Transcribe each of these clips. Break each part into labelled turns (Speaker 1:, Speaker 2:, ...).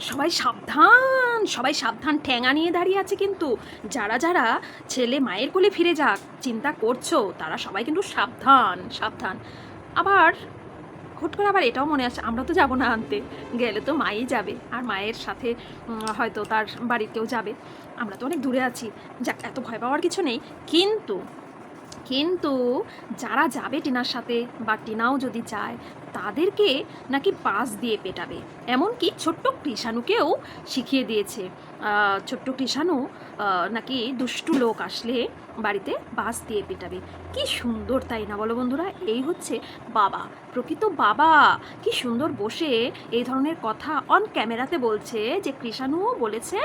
Speaker 1: সবাই সাবধান সবাই সাবধান ঠ্যাঙা নিয়ে দাঁড়িয়ে আছে কিন্তু। যারা যারা ছেলে মায়ের কোলে ফিরে যাক, চিন্তা করছ, তারা সবাই কিন্তু সাবধান সাবধান। আবার হুট করে আবার এটাও মনে আছে আমরা তো যাব না আনতে, গেলে তো মাই যাবে, আর মায়ের সাথে হয়তো তার বাড়ির কেউ যাবে। আমরা তো অনেক দূরে আছি, যাক, এত ভয় পাওয়ার কিছু নেই। কিন্তু কিন্তু যারা যাবে টিনার সাথে বা টিনাও যদি যায় তাদেরকে নাকি পাস দিয়ে পেটাবে। এমনকি ছোট্ট কৃষাণুকেও শিখিয়ে দিয়েছে। ছোট্ট কৃষাণু নাকি দুষ্টু লোক আসলে বাড়িতে বাস দিয়ে পেটাবে। কি সুন্দর, তাই না বলো বন্ধুরা? এই হচ্ছে বাবা। প্রকৃত বাবা। কি সুন্দর বসে এই ধরনের কথা অন ক্যামেরাতে বলছে যে, কৃষাণুও বলেছে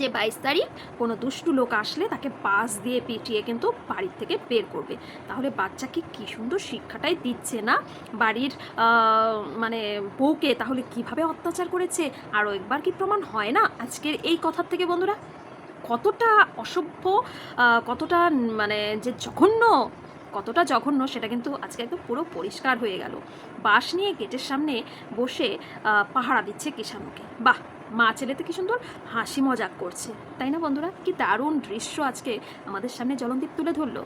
Speaker 1: যে বাইশ তারিখ কোনো দুষ্টু লোক আসলে তাকে পাস দিয়ে পিটিয়ে কিন্তু বাড়ির থেকে বের করবে। তাহলে বাচ্চাকে কি সুন্দর শিক্ষাটাই দিচ্ছে না? বাড়ির মানে বউকে তাহলে কীভাবে অত্যাচার করেছে? আরও একবার কি প্রমাণ হয় না? আজকের এই কথার থেকে বন্ধুরা, কতটা অসভ্য কতটা মানে যে জঘন্য, কতটা জঘন্য সেটা কিন্তু আজকে একদম পুরো পরিষ্কার হয়ে গেল। বাঁশ নিয়ে গেটের সামনে বসে পাহারা দিচ্ছে কিষাণুকে। বাহ! মা ছেলেতে কি সুন্দর হাসি মজাক করছে। তাই না বন্ধুরা? কি দারুণ দৃশ্য আজকে আমাদের সামনে জলনদীপ তুলে ধরলো।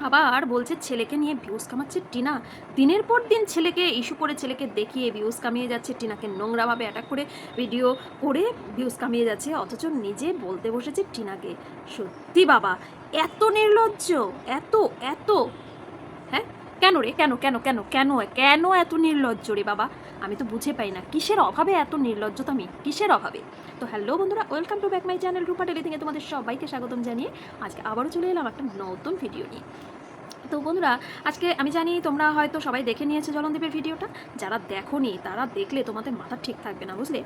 Speaker 1: আবার বলছে, ছেলেকে নিয়ে ভিউজ কামাচ্ছে টিনা। দিনের পর দিন ছেলেকে ইস্যু করে ছেলেকে দেখিয়ে ভিউজ কামিয়ে যাচ্ছে। টিনাকে নোংরাভাবে অ্যাটাক করে ভিডিও করে ভিউজ কামিয়ে যাচ্ছে। অথচ নিজে বলতে বসেছে টিনাকে। সত্যি বাবা, এত নির্লজ্জ, এত এত। হ্যাঁ? কেন রে? কেন কেন কেন কেন কেন এত নির্লজ্জ রে বাবা? আমি তো বুঝে পাই না, কিসের অভাবে এত নির্লজ্জতা আমি কিসের অভাবে? তো হ্যালো বন্ধুরা welcome to back my channel Rupa tele থেকে তোমাদের সবাইকে স্বাগতম জানিয়ে আজকে আবারও চলে এলাম একটা নতুন ভিডিও নিয়ে। তো বন্ধুরা, আজকে আমি জানি তোমরা হয়তো সবাই দেখে নিয়েছে জলনদীপের ভিডিওটা যারা দেখোনি, তারা দেখলে তোমাদের মাথা ঠিক থাকবে না, বুঝলে?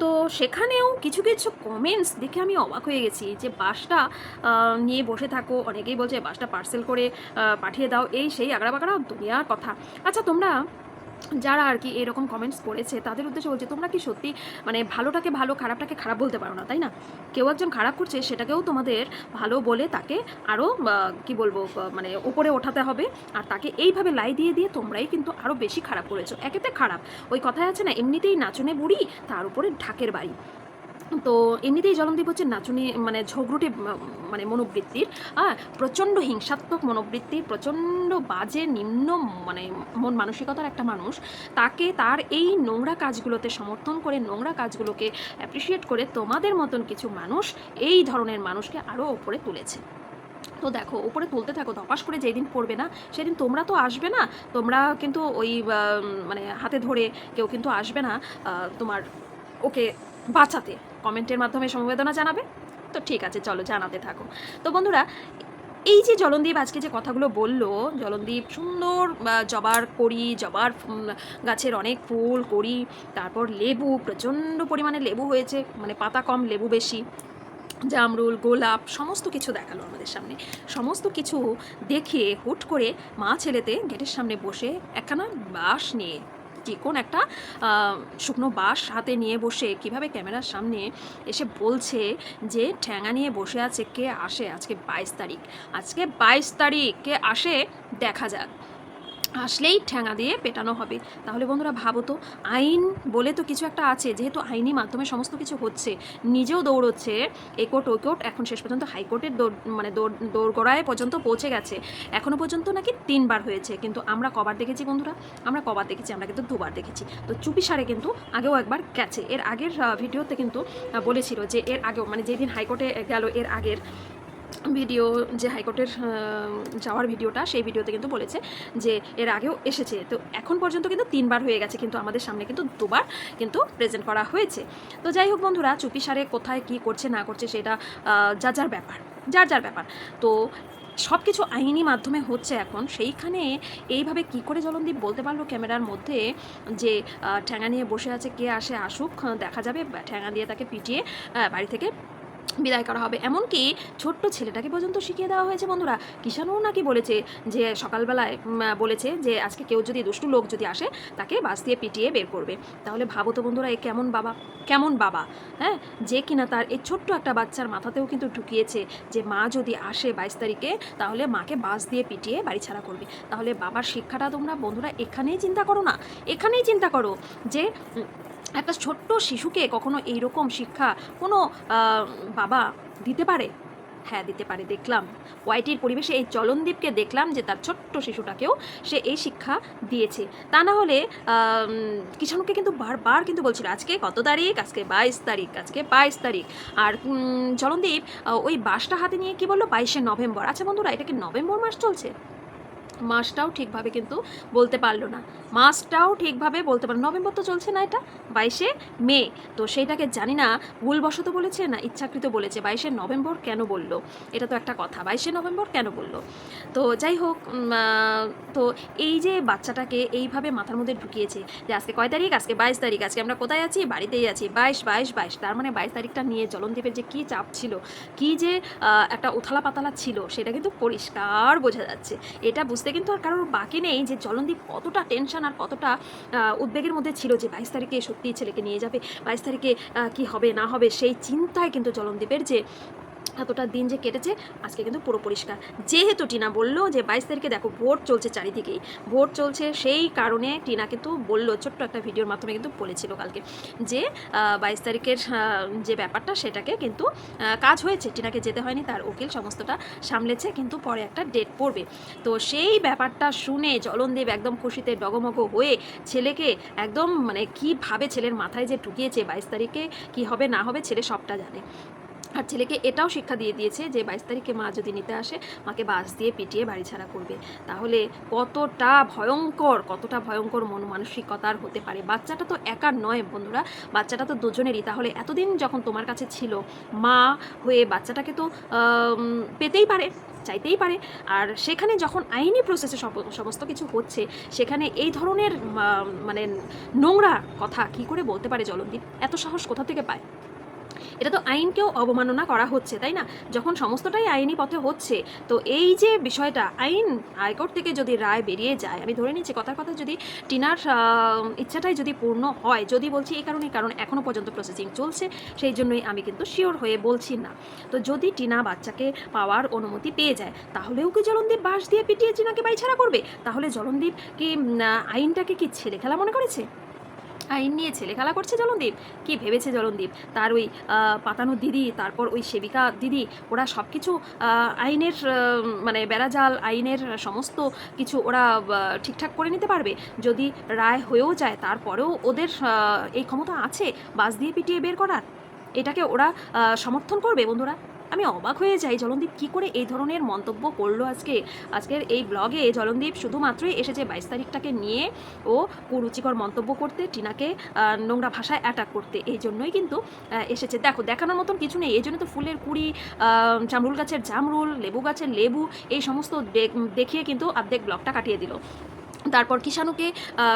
Speaker 1: তো সেখানেও কিছু কিছু কমেন্টস দেখে আমি অবাক হয়ে গেছি যে বাসটা নিয়ে বসে থাকো। অনেকেই বলছে, বাসটা পার্সেল করে পাঠিয়ে দাও। এই সেই আগড়া বাগড়া দুনিয়ার কথা। আচ্ছা তোমরা যারা আর কি এরকম কমেন্টস করেছে, তাদের উদ্দেশ্যে বলছে, তোমরা কি সত্যি মানে ভালোটাকে ভালো, খারাপটাকে খারাপ বলতে পারো না, তাই না? কেউ একজন খারাপ করছে, সেটাকেও তোমাদের ভালো বলে তাকে আরও কি বলব মানে ওপরে ওঠাতে হবে। আর তাকে এইভাবে লাই দিয়ে দিয়ে তোমরাই কিন্তু আরও বেশি খারাপ করেছ। একেতে খারাপ। ওই কথায় আছে না, এমনিতেই নাচনে বুড়ি, তার উপরে ঢাকের বাড়ি। তো এমনিতেই জলনদীপ হচ্ছে নাচুনি মানে ঝগড়ুটে মানে মনোবৃত্তির। হ্যাঁ প্রচণ্ড হিংসাত্মক মনোবৃত্তির, প্রচণ্ড বাজে, নিম্ন মানে মন মানসিকতার একটা মানুষ। তাকে তার এই নোংরা কাজগুলোতে সমর্থন করে, নোংরা কাজগুলোকে অ্যাপ্রিসিয়েট করে তোমাদের মতন কিছু মানুষ এই ধরনের মানুষকে আরও ওপরে তুলেছে। তো দেখো, ওপরে তুলতে থাকো, ধপাস করে যেদিন পড়বে না, সেদিন তোমরা তো আসবে না। তোমরা কিন্তু ওই মানে হাতে ধরে কেউ কিন্তু আসবে না তোমার ওকে বাঁচাতে। কমেন্টের মাধ্যমে সমবেদনা জানাবে? তো ঠিক আছে, চলো জানাতে থাকো। তো বন্ধুরা, এই যে জলনদীপ আজকে যে কথাগুলো বলল, জলনদীপ সুন্দর জবার করি জবার গাছের অনেক ফুল করি তারপর লেবু, প্রচণ্ড পরিমাণে লেবু হয়েছে মানে পাতা কম, লেবু বেশি, জামরুল, গোলাপ, সমস্ত কিছু দেখাল আমাদের সামনে। সমস্ত কিছু দেখে, হুট করে মা ছেলেতে গেটের সামনে বসে একখানা বাঁশ নিয়ে চিকন একটা শুকনো বাস হাতে নিয়ে বসে কীভাবে ক্যামেরার সামনে এসে বলছে যে, ঠ্যাঙা নিয়ে বসে আছে, কে আসে আজকে বাইশ তারিখ? আজকে বাইশ তারিখ, কে আসে দেখা যাক। আসলেই ঠ্যাঙা দিয়ে পেটানো হবে। তাহলে বন্ধুরা ভাবো তো, আইন বলে তো কিছু একটা আছে, যেহেতু আইনি মাধ্যমে সমস্ত কিছু হচ্ছে, নিজেও দৌড়চ্ছে একোট ওকোট এখন শেষ পর্যন্ত হাইকোর্টের দৌড় মানে দৌড়, দৌড়গড়ায় পর্যন্ত পৌঁছে গেছে। এখনও পর্যন্ত নাকি তিনবার হয়েছে, কিন্তু আমরা কবার দেখেছি বন্ধুরা, আমরা কবার দেখেছি, আমরা কিন্তু দুবার দেখেছি। তো চুপি সারে কিন্তু আগেও একবার গেছে। এর আগের ভিডিওতে কিন্তু বলেছিল যে এর আগেও মানে যেদিন হাইকোর্টে গেল, এর আগের ভিডিও যে হাইকোর্টের যাওয়ার ভিডিওটা সেই ভিডিওতে কিন্তু বলেছে যে এর আগেও এসেছে। তো এখন পর্যন্ত কিন্তু তিনবার হয়ে গেছে কিন্তু আমাদের সামনে কিন্তু দুবার কিন্তু প্রেজেন্ট করা হয়েছে। তো যাই হোক বন্ধুরা চুপি সারে কোথায় কি করছে না করছে সেটা আহ, যার ব্যাপার যার যার ব্যাপার। তো সব কিছু আইনি মাধ্যমে হচ্ছে এখন। সেইখানে এইভাবে কি করে জলনদীপ বলতে পারল ক্যামেরার মধ্যে যে ঠ্যাঙা নিয়ে বসে আছে কে আসে আসুক দেখা যাবে। ঠ্যাঙা দিয়ে তাকে পিটিয়ে বাড়ি থেকে বিদায় করা হবে। এমনকি ছোট্ট ছেলেটাকে পর্যন্ত শিখিয়ে দেওয়া হয়েছে বন্ধুরা। কিষাণও নাকি বলেছে যে, সকালবেলায় বলেছে যে, আজকে কেউ যদি দুষ্টু লোক যদি আসে, তাকে বাস দিয়ে পিটিয়ে বের করবে। তাহলে ভাবো তো বন্ধুরা, এ কেমন বাবা কেমন বাবা হ্যাঁ? যে কিনা তার এই ছোট্ট একটা বাচ্চার মাথাতেও কিন্তু ঢুকিয়েছে যে, মা যদি আসে বাইশ তারিখে, তাহলে মাকে বাস দিয়ে পিটিয়ে বাড়ি ছাড়া করবে। তাহলে বাবার শিক্ষাটা তোমরা বন্ধুরা এখানেই চিন্তা করো না। এখানেই চিন্তা করো যে একটা ছোট্ট শিশুকে কখনো এইরকম শিক্ষা কোনো বাবা দিতে পারে? হ্যাঁ দিতে পারে, দেখলাম। ওয়াইটির পরিবেশে এই চলনদীপকে দেখলাম যে তার ছোট্ট শিশুটাকেও সে এই শিক্ষা দিয়েছে। তা না হলে কিষাণুকে কিন্তু বারবার কিন্তু বলছিল, আজকে কত তারিখ? আজকে বাইশ তারিখ, আজকে বাইশ তারিখ। আর চলনদীপ ওই বাসটা হাতে নিয়ে কি বলল? বাইশে নভেম্বর। আচ্ছা বন্ধুরা, এটা কি নভেম্বর মাস চলছে? মাসটাও ঠিকভাবে কিন্তু বলতে পারল না। মাসটাও ঠিকভাবে বলতে পারল নভেম্বর তো চলছে না এটা, বাইশে মে। তো সেইটাকে জানি না, ভুলবশত বলেছে না ইচ্ছাকৃত বলেছে। বাইশে নভেম্বর কেন বলল? এটা তো একটা কথা। বাইশে নভেম্বর কেন বলল? তো যাই হোক তো এই যে বাচ্চাটাকে এইভাবে মাথার মধ্যে ঢুকিয়েছে যে আজকে কয় তারিখ? আজকে বাইশ তারিখ। আজকে আমরা কোথায় আছি? বাড়িতেই আছি। বাইশ বাইশ বাইশ। তার মানে বাইশ তারিখটা নিয়ে জলনদীপের যে কী চাপ ছিল, কী যে একটা উথালা পাতালা ছিল, সেটা কিন্তু পরিষ্কার বোঝা যাচ্ছে। এটা বুঝতে কিন্তু আর কারোর বাকি নেই যে জলন্দীপ কতটা টেনশন আর কতটা উদ্বেগের মধ্যে ছিল যে বাইশ তারিখে সত্যিই ছেলেকে নিয়ে যাবে, বাইশ তারিখে কি হবে না হবে সেই চিন্তায় কিন্তু জলন্দীপের যে এতটা দিন যে কেটেছে, আজকে কিন্তু পুরো পরিষ্কার। যেহেতু টিনা বলল যে বাইশ তারিখে দেখো ভোট চলছে চারিদিকেই, ভোট চলছে সেই কারণে টিনা কিন্তু বলল, ছোট্ট একটা ভিডিওর মাধ্যমে কিন্তু বলেছিল কালকে যে বাইশ তারিখের যে ব্যাপারটা সেটাকে কিন্তু কাজ হয়েছে, টিনাকে যেতে হয়নি, তার উকিল সমস্তটা সামলেছে, কিন্তু পরে একটা ডেট পড়বে। তো সেই ব্যাপারটা শুনে জলনদেব একদম খুশিতে ডগমগ হয়ে ছেলেকে একদম মানে কীভাবে ছেলের মাথায় যে ঢুকিয়েছে, বাইশ তারিখে কি হবে না হবে ছেলে সবটা জানে। আর ছেলেকে এটাও শিক্ষা দিয়ে দিয়েছে যে বাইশ তারিখে মা যদি নিতে আসে, মাকে বাস দিয়ে পিটিয়ে বাড়ি ছাড়া করবে। তাহলে কতটা ভয়ঙ্কর কতটা ভয়ঙ্কর মন মানসিকতার হতে পারে। বাচ্চাটা তো একার নয় বন্ধুরা, বাচ্চাটা তো দুজনেরই। তাহলে এতদিন যখন তোমার কাছে ছিল, মা হয়ে বাচ্চাটাকে তো পেতেই পারে, চাইতেই পারে। আর সেখানে যখন আইনি প্রসেসে সমস্ত কিছু হচ্ছে, সেখানে এই ধরনের মানে নোংরা কথা কি করে বলতে পারে জলদীপ? এত সাহস কোথা থেকে পায়? এটা তো আইনকেও অবমাননা করা হচ্ছে, তাই না? যখন সমস্তটাই আইনি পথে হচ্ছে, তো এই যে বিষয়টা, আইন হাইকোর্ট থেকে যদি রায় বেরিয়ে যায়, আমি ধরে নিচ্ছি কথার কথা যদি টিনার ইচ্ছাটাই যদি পূর্ণ হয়, যদি বলছি এই কারণে কারণ এখনও পর্যন্ত প্রসেসিং চলছে, সেই জন্যই আমি কিন্তু শিওর হয়ে বলছি না। তো যদি টিনা বাচ্চাকে পাওয়ার অনুমতি পেয়ে যায় তাহলেও কি জলনদীপ বাস দিয়ে পিটিয়ে টিনাকে বাড়ি ছাড়া করবে? তাহলে জলনদীপ কি আইনটাকে কি ছেলে খেলা মনে করেছে? আইন নিয়ে ছেলে খেলা করছে জলনদীপ? কি ভেবেছে জলনদীপ? তার ওই পাতানো দিদি, তারপর ওই সেবিকা দিদি, ওরা সব কিছু আইনের মানে বেড়াজাল, আইনের সমস্ত কিছু ওরা ঠিকঠাক করে নিতে পারবে? যদি রায় হয়েও যায়, তারপরেও ওদের এই ক্ষমতা আছে বাস দিয়ে পিটিয়ে বের করার? এটাকে ওরা সমর্থন করবে বন্ধুরা? আমি অবাক হয়ে যাই, জলনদীপ কি করে এই ধরনের মন্তব্য করল আজকে? আজকের এই ব্লগে জলনদীপ শুধুমাত্রই এসেছে বাইশ তারিখটাকে নিয়ে ও কুরুচিকর মন্তব্য করতে, টিনাকে নোংরা ভাষায় অ্যাটাক করতে। এই জন্যই কিন্তু এসেছে। দেখো, দেখানোর মতন কিছু নেই। এই জন্য তো ফুলের কুড়ি জামরুল গাছের জামরুল, লেবু গাছের লেবু, এই সমস্ত দেখ- দেখিয়ে কিন্তু অর্ধেক ব্লগটা কাটিয়ে দিল। তারপর কিষাণুকে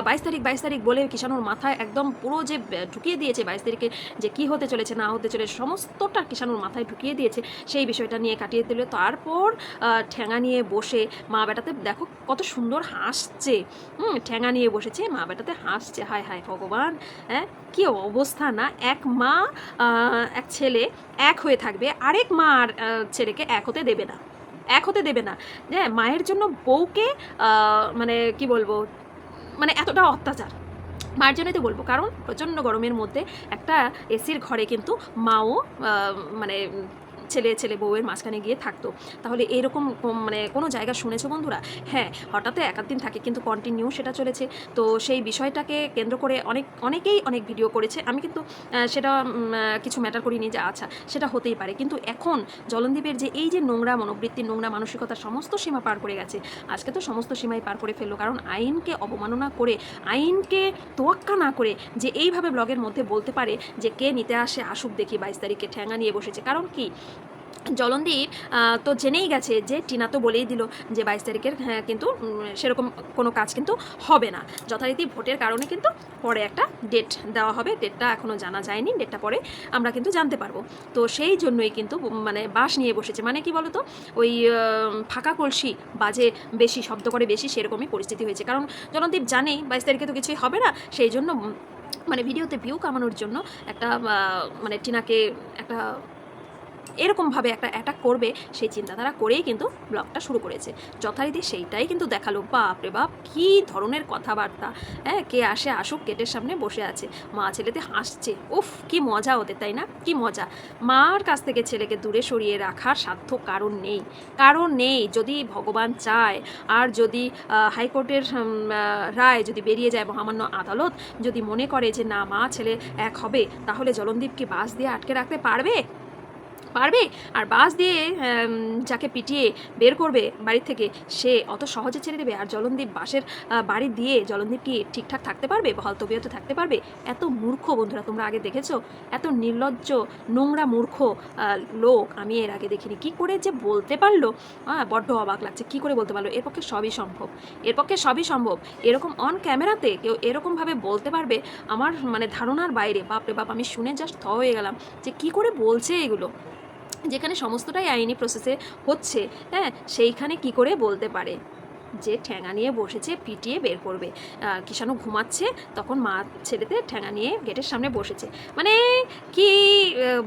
Speaker 1: বাইশ তারিখ বাইশ তারিখ বলে কিষাণুর মাথায় একদম পুরো যে ঢুকিয়ে দিয়েছে বাইশ তারিখে যে কি হতে চলেছে, না হতে চলেছে, সমস্তটা কিষাণুর মাথায় ঢুকিয়ে দিয়েছে সেই বিষয়টা নিয়ে কাটিয়ে দিল তারপর ঠ্যাঙা নিয়ে বসে মা বেটাতে দেখো কত সুন্দর হাসছে। হুম, ঠ্যাঙা নিয়ে বসেছে, মা বেটাতে হাসছে, হায় হায় ভগবান হ্যাঁ কি অবস্থা না? এক মা এক ছেলে এক হয়ে থাকবে, আরেক মা আর ছেলেকে এক হতে দেবে না। এক হতে দেবে না। হ্যাঁ মায়ের জন্য বউকে মানে কি বলব মানে এতটা অত্যাচার। মার জন্যই তো বলব, কারণ প্রচণ্ড গরমের মধ্যে একটা এসির ঘরে কিন্তু মাও মানে ছেলে ছেলে বউয়ের মাঝখানে গিয়ে থাকতো। তাহলে এরকম মানে কোনো জায়গা শুনেছো বন্ধুরা? হ্যাঁ হঠাৎ এক দিন থাকে কিন্তু কন্টিনিউ সেটা চলেছে। তো সেই বিষয়টাকে কেন্দ্র করে অনেক, অনেকেই অনেক ভিডিও করেছে। আমি কিন্তু সেটা কিছু ম্যাটার করিনি যে আচ্ছা সেটা হতেই পারে। কিন্তু এখন জলনদীপের যে এই যে নোংরা মনোবৃত্তি, নোংরা মানসিকতা সমস্ত সীমা পার করে গেছে। আজকে তো সমস্ত সীমাই পার করে ফেলল। কারণ আইনকে অবমাননা করে, আইনকে তোয়াক্কা না করে যে এইভাবে ব্লগের মধ্যে বলতে পারে যে কে নিতে আসে আসুক দেখি বাইশ তারিখে ঠ্যাঙা নিয়ে বসেছে। কারণ কি? জলনদীপ তো জেনেই গেছে যে টিনা তো বলেই দিল যে বাইশ তারিখের হ্যাঁ, কিন্তু সেরকম কোনো কাজ কিন্তু হবে না। যথারীতি ভোটের কারণে কিন্তু পরে একটা ডেট দেওয়া হবে। ডেটটা এখনও জানা যায়নি ডেটটা পরে আমরা কিন্তু জানতে পারব। তো সেই জন্যই কিন্তু মানে বাস নিয়ে বসেছে। মানে কি বলতো? ওই ফাঁকা কলসি বাজে বেশি শব্দ করে বেশি সেরকমই পরিস্থিতি হয়েছে। কারণ জলনদীপ জানেই বাইশ তারিখে তো কিছুই হবে না। সেই জন্য মানে ভিডিওতে ভিউ কামানোর জন্য একটা মানে টিনাকে একটা এরকমভাবে একটা অ্যাটাক করবে, সেই চিন্তাধারা করেই কিন্তু ব্লগটা শুরু করেছে। যথারীতি সেইটাই কিন্তু দেখাল। বাপ রে বাপ, কী ধরনের কথাবার্তা। হ্যাঁ কে আসে আসুক, গেটের সামনে বসে আছে। মা ছেলেতে হাসছে। উফ, কি মজা ওদের, তাই না? কি মজা। মার কাছ থেকে ছেলেকে দূরে সরিয়ে রাখার সাধ্য কারণ নেই। কারণ নেই, যদি ভগবান চায়। আর যদি হাইকোর্টের রায় যদি বেরিয়ে যায় মহামান্য আদালত, যদি মনে করে যে না, মা ছেলে এক হবে, তাহলে জলনদীপকে বাস দিয়ে আটকে রাখতে পারবে? পারবে? আর বাস দিয়ে যাকে পিটিয়ে বের করবে বাড়ি থেকে সে অত সহজে ছেড়ে দেবে? আর জলনদীপ বাসের বাড়ি দিয়ে জলনদীপ কি ঠিকঠাক থাকতে পারবে? বহাল তবিয়তে থাকতে পারবে? এত মূর্খ বন্ধুরা তোমরা আগে দেখেছ? এত নির্লজ্জ নোংরা মূর্খ লোক আমি এর আগে দেখিনি। কি করে যে বলতে পারল? আহ, বড্ড অবাক লাগছে। কি করে বলতে পারল? এর পক্ষে সবই সম্ভব। এর পক্ষে সবই সম্ভব। এরকম অন ক্যামেরাতে কেউ এরকমভাবে বলতে পারবে? আমার মানে ধারণার বাইরে। বাপরে বাপ আমি শুনে জাস্ট থ হয়ে গেলাম যে কি করে বলছে এগুলো? যেখানে সমস্তটাই আইনি প্রসেসে হচ্ছে হ্যাঁ সেইখানে কি করে বলতে পারে? যে ঠ্যাঙা নিয়ে বসেছে, পিটিয়ে বের করবে। কিষাণু ঘুমাচ্ছে, তখন মা ছেলেতে ঠ্যাঙা নিয়ে গেটের সামনে বসেছে। মানে কি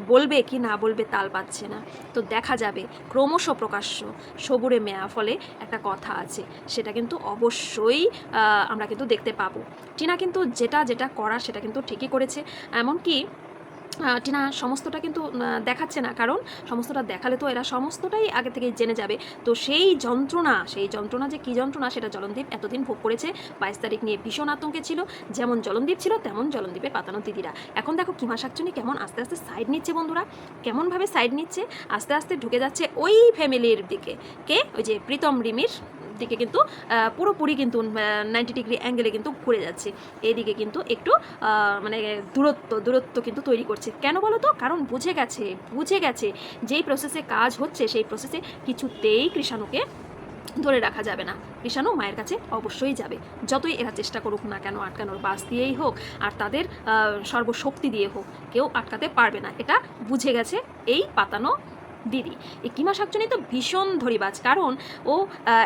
Speaker 1: বলবে কি না বলবে তাল পাচ্ছে না। তো দেখা যাবে, ক্রমশ প্রকাশ্য সবুরে মেয়া ফলে একটা কথা আছে। সেটা কিন্তু অবশ্যই আমরা কিন্তু দেখতে পাবো। টিনা কিন্তু যেটা যেটা করা সেটা কিন্তু ঠিকই করেছে। এমনকি টিনা, সমস্তটা কিন্তু দেখাচ্ছে না। কারণ সমস্তটা দেখালে তো এরা সমস্তটাই আগে থেকে জেনে যাবে। তো সেই যন্ত্রণা সেই যন্ত্রণা যে কী যন্ত্রণা, সেটা জলনদীপ এতদিন ভোগ করেছে। বাইশ তারিখ নিয়ে ভীষণ আতঙ্কে ছিল। যেমন জলনদীপ ছিল, তেমন জলনদীপের পাতানো দিদিরা। এখন দেখো কিমা শাকচুনি কেমন আস্তে আস্তে সাইড নিচ্ছে বন্ধুরা। কেমনভাবে সাইড নিচ্ছে? আস্তে আস্তে ঢুকে যাচ্ছে ওই ফ্যামিলির দিকে। কে? ওই যে প্রীতম রিমির দিকে কিন্তু পুরোপুরি কিন্তু নাইনটি ডিগ্রি অ্যাঙ্গেলে কিন্তু ঘুরে যাচ্ছে। এইদিকে কিন্তু একটু মানে দূরত্ব দূরত্ব কিন্তু তৈরি করছে। কেন বলো তো কারণ বুঝে গেছে বুঝে গেছে যেই প্রসেসে কাজ হচ্ছে, সেই প্রসেসে কিছুতেই কৃষাণুকে ধরে রাখা যাবে না। কৃষাণু মায়ের কাছে অবশ্যই যাবে। যতই এরা চেষ্টা করুক না কেন, আটকানোর বাস দিয়েই হোক, আর তাদের সর্বশক্তি দিয়ে হোক, কেউ আটকাতে পারবে না। এটা বুঝে গেছে এই পাতানো দিদি। এই কিমা শাকচুনি তো ভীষণ ধরিবাজ। কারণ ও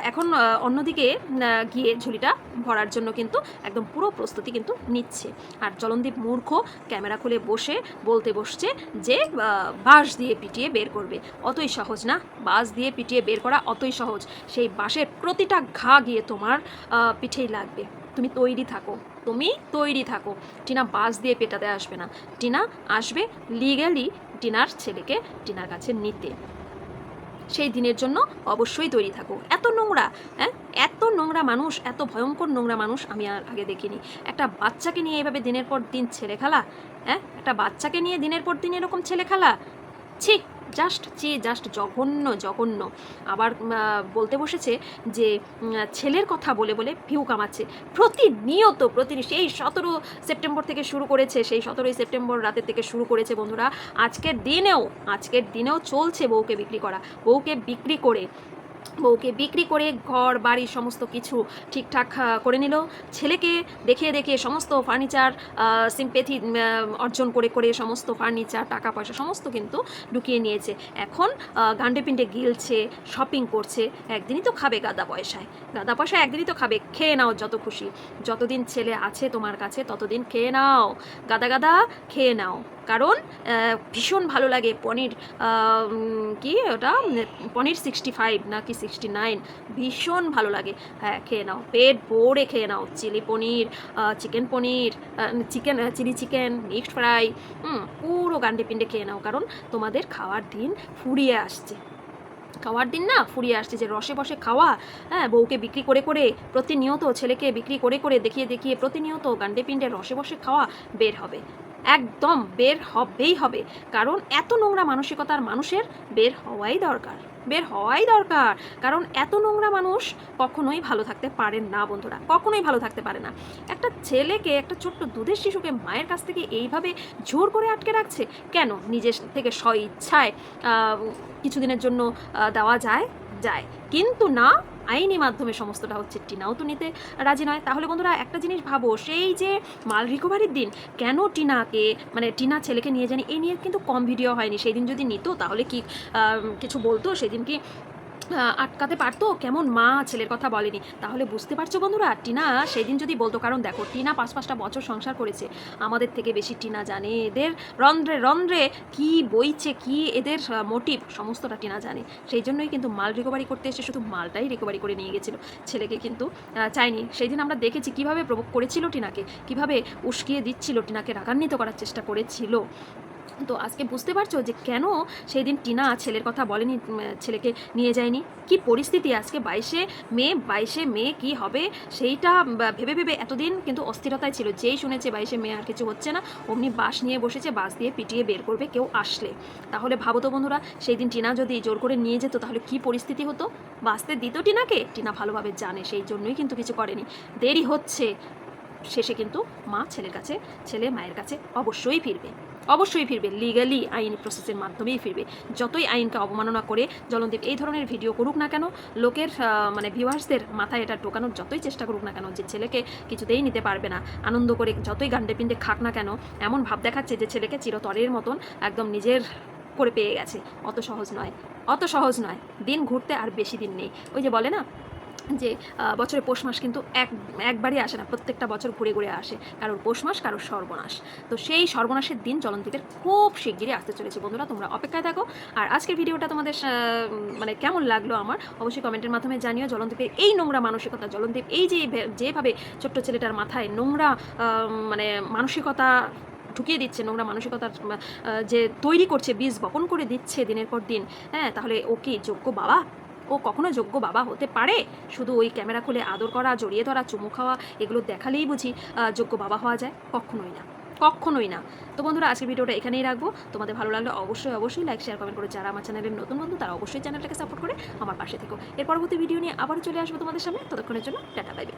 Speaker 1: এখন অন্যদিকে গিয়ে ঝুলিটা ভরার জন্য কিন্তু একদম পুরো প্রস্তুতি কিন্তু নিচ্ছে। আর জলনদীপ মূর্খ ক্যামেরা খুলে বসে বলতে বসছে যে বাঁশ দিয়ে পিটিয়ে বের করবে। অতই সহজ না। বাঁশ দিয়ে পিটিয়ে বের করা অতই সহজ। সেই বাঁশের প্রতিটা ঘা গিয়ে তোমার পিঠেই লাগবে। তুমি তৈরি থাকো। তুমি তৈরি থাকো। টিনা বাস দিয়ে পেটাতে আসবে না। টিনা আসবে লিগ্যালি টিনার ছেলেকে টিনার কাছে নিতে। সেই দিনের জন্য অবশ্যই তৈরি থাকো। এত নোংরা হ্যাঁ? এত নোংরা মানুষ, এত ভয়ঙ্কর নোংরা মানুষ আমি আর আগে দেখিনি। একটা বাচ্চাকে নিয়ে এভাবে দিনের পর দিন ছেলে খেলা হ্যাঁ? একটা বাচ্চাকে নিয়ে দিনের পর দিন এরকম ছেলে খেলা ছি! জাস্ট চেয়ে জাস্ট জঘন্য জঘন্য। আবার বলতে বসেছে যে ছেলের কথা বলে বলে ভিউ কামাচ্ছে। প্রতিনিয়ত, প্রতিনি, সেই সতেরো সেপ্টেম্বর থেকে শুরু করেছে, সেই সতেরোই সেপ্টেম্বর রাতের থেকে শুরু করেছে বন্ধুরা। আজকের দিনেও আজকের দিনেও চলছে বউকে বিক্রি করা। বউকে বিক্রি করে বউকে বিক্রি করে ঘর, বাড়ি সমস্ত কিছু ঠিকঠাক করে নিল। ছেলেকে দেখিয়ে দেখিয়ে সমস্ত ফার্নিচার সিম্পেথি অর্জন করে করে সমস্ত ফার্নিচার টাকা পয়সা সমস্ত কিন্তু ঢুকিয়ে নিয়েছে। এখন গান্ডে পিণ্ডে গিলছে শপিং করছে, একদিনই তো খাবে গাদা পয়সায়। গাদা পয়সা একদিনই তো খাবে, খেয়ে নাও যত খুশি। যতদিন ছেলে আছে তোমার কাছে, ততদিন খেয়ে নাও। গাদা গাদা, খেয়ে নাও। কারণ ভীষণ ভালো লাগে পনির কি ওটা? পনির সিক্সটি ফাইভ নাকি সিক্সটি নাইন ভীষণ ভালো লাগে। হ্যাঁ খেয়ে নাও। পেট ভরে খেয়ে নাও। Chilli paneer chicken paneer chicken chilli chicken, mixed fry পুরো গান্ডে পিণ্ডে খেয়ে নাও। কারণ তোমাদের খাওয়ার দিন ফুরিয়ে আসছে। খাওয়ার দিন না ফুরিয়ে আসছে যে রসে বসে খাওয়া হ্যাঁ বউকে বিক্রি করে করে, প্রতিনিয়ত ছেলেকে বিক্রি করে করে দেখিয়ে দেখিয়ে প্রতিনিয়ত গান্ডে পিণ্ডে রসে বসে খাওয়া বের হবে। একদম বের হবেই হবে। কারণ এত নোংরা মানসিকতার মানুষের বের হওয়াই দরকার। বের হওয়াই দরকার। কারণ এত নোংরা মানুষ কখনোই ভালো থাকতে পারেন না বন্ধুরা। কখনোই ভালো থাকতে পারে না। একটা ছেলেকে, একটা ছোট্ট দুধের শিশুকে মায়ের কাছ থেকে এইভাবে জোর করে আটকে রাখছে কেন? নিজের থেকে স্ব ইচ্ছায় কিছুদিনের জন্য দেওয়া যায় যায়। কিন্তু না আইনি মাধ্যমে সমস্তটা হচ্ছে টিনাও তো নিতে রাজি নয়। তাহলে বন্ধুরা একটা জিনিস ভাবো, সেই যে মাল রিকভারির দিন, কেন টিনাকে মানে টিনা ছেলেকে নিয়ে জানি এই নিয়ে কিন্তু কম ভিডিও হয়নি। সেই দিন যদি নিত, তাহলে কি কিছু বলতো? সেদিন কি আটকাতে পারতো? কেমন মা ছেলের কথা বলেনি। তাহলে বুঝতে পারছ বন্ধুরা, টিনা সেদিন যদি বলতো, কারণ দেখো, টিনা পাঁচ পাঁচটা বছর সংসার করেছে। আমাদের থেকে বেশি টিনা জানে এদের। রন্ধ্রে রন্ধ্রে কি বইছে, কি এদের মোটিভ সমস্তটা টিনা জানে। সেই জন্যই কিন্তু মাল রিকভারি করতে এসে শুধু মালটাই রিকভারি করে নিয়ে গেছিল। ছেলেকে কিন্তু চাইনি সেই দিন আমরা দেখেছি কীভাবে প্রভোগ করেছিল টিনাকে, কীভাবে উস্কিয়ে দিচ্ছিল টিনাকে, রাগান্বিত করার চেষ্টা করেছিল। তো আজকে বুঝতে পারছ যে কেন সেই দিন টিনা ছেলের কথা বলেনি ছেলেকে নিয়ে যায়নি? কি পরিস্থিতি আজকে বাইশে মে? বাইশে মে কি হবে? সেইটা ভেবে ভেবে এতদিন কিন্তু অস্থিরতায় ছিল। যেই শুনেছে বাইশে মে আর কিছু হচ্ছে না, অমনি বাস নিয়ে বসেছে বাস দিয়ে পিটিয়ে বের করবে কেউ আসলে। তাহলে ভাবো তো বন্ধুরা সেই দিন টিনা যদি জোর করে নিয়ে যেত, তাহলে কি পরিস্থিতি হতো? বাঁচতে দিত টিনাকে? টিনা ভালোভাবে জানে, সেই জন্যই কিন্তু কিছু করেনি। দেরি হচ্ছে। শেষে কিন্তু মা ছেলের কাছে, ছেলে মায়ের কাছে অবশ্যই ফিরবে। অবশ্যই ফিরবে লিগালি আইনি প্রসেসের মাধ্যমেই ফিরবে। যতই আইনকে অবমাননা করে জলনদীপ এই ধরনের ভিডিও করুক না কেন, লোকের মানে ভিউয়ার্সদের মাথায় এটা ঢোকানোর যতই চেষ্টা করুক না কেন, যে ছেলেকে কিছুতেই নিতে পারবে না। আনন্দ করে যতই গান্ডে পিণ্ডে খাক না কেন, এমন ভাব দেখাচ্ছে যে ছেলেকে চিরতরের মতন একদম নিজের করে পেয়ে গেছে। অত সহজ নয়, অত সহজ নয়। দিন ঘুরতে আর বেশি দিন নেই। ওই যে বলে না যে বছরে পৌষ মাস কিন্তু এক, একবারই আসে না, প্রত্যেকটা বছর ঘুরে ঘুরে আসে। কারোর পৌষ মাস, কারোর সর্বনাশ। তো সেই সর্বনাশের দিন জলন্তীদের খুব শিগগিরই আসতে চলেছে। বন্ধুরা, তোমরা অপেক্ষায় থাকো। আর আজকের ভিডিওটা তোমাদের মানে কেমন লাগল আমার, অবশ্যই কমেন্টের মাধ্যমে জানিও। জলন্তীপের এই নোংরা মানসিকতা জলন্তীপ এই যে যেভাবে ছোট্ট ছেলেটার মাথায় নোংরা মানে মানসিকতা ঢুকিয়ে দিচ্ছে, নোংরা মানসিকতার যে তৈরি করছে, বীজ বপন করে দিচ্ছে দিনের পর দিন হ্যাঁ তাহলে ও কি যোগ্য বাবা? ও কখনো যোগ্য বাবা হতে পারে? শুধু ওই ক্যামেরা খুলে আদর করা, জড়িয়ে ধরা, চুমু খাওয়া, এগুলো দেখালেই বুঝি যোগ্য বাবা হওয়া যায়? কখনোই না। কখনোই না। তো বন্ধুরা, আজকের ভিডিওটা এখানেই রাখব। তোমাদের ভালো লাগলে অবশ্যই অবশ্যই লাইক শেয়ার কমেন্ট করে যারা আমার চ্যানেলের নতুন বন্ধু, তারা অবশ্যই চ্যানেলটাকে সাপোর্ট করে আমার পাশে থেকো। এর পরবর্তী ভিডিও নিয়ে আবার চলে আসব তোমাদের সামনে। ততক্ষণের জন্য টাটা পাইবে